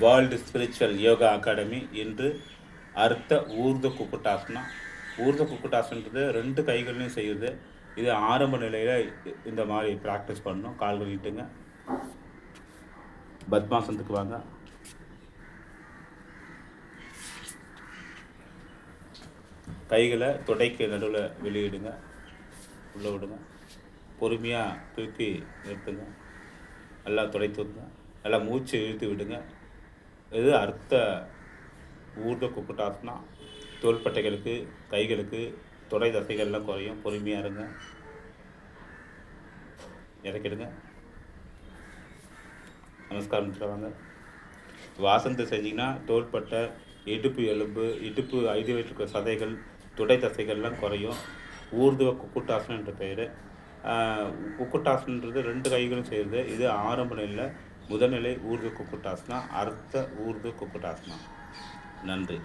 World spiritual yoga academy இன்று அர்த்த ஊர்த குக்குட்டாசனா? ஊர்த குக்குட்டாசன்றது ரெண்டு கைகளையும் செய்யுது. இது ஆரம்ப நிலையில் இந்த மாதிரி ப்ராக்டிஸ் பண்ணணும் கால்கள் நீட்டுங்க பத்மாசனத்துக்கு வாங்க. கைகளை தொடைக்கு நடுவில் வெளியிடுங்க. உள்ளே விடுங்க. பொறுமையாக தூக்கி நிறுத்துங்க. நல்லா தொடை விடுங்க. நல்லா மூச்சு இழுத்து விடுங்க. இது அர்த்த ஊர்த குக்குட்டாசனா தோள்பட்டைகளுக்கு கைகளுக்கு தொடை தசைகள்லாம் குறையும். பொறுமையாக இருங்க. இறக்கிடுங்க நமஸ்காரம் வாங்க. வாசந்தை செஞ்சிங்கன்னா தோள்பட்டை இடுப்பு எலும்பு இடுப்பு ஐந்து வயிற்று சதைகள் துடை தசைகள்லாம் குறையும். ஊர்துவ குக்குட்டாசனன்ற என்ற பெயர். குக்குட்டாசனன்றது ரெண்டு கைகளும் செய்கிறது இது ஆரம்ப நிலையில் முதல்நிலை ஊர்து குக்குட்டாசனா அர்த்த ஊர்து குக்குட்டாசனா நன்றி.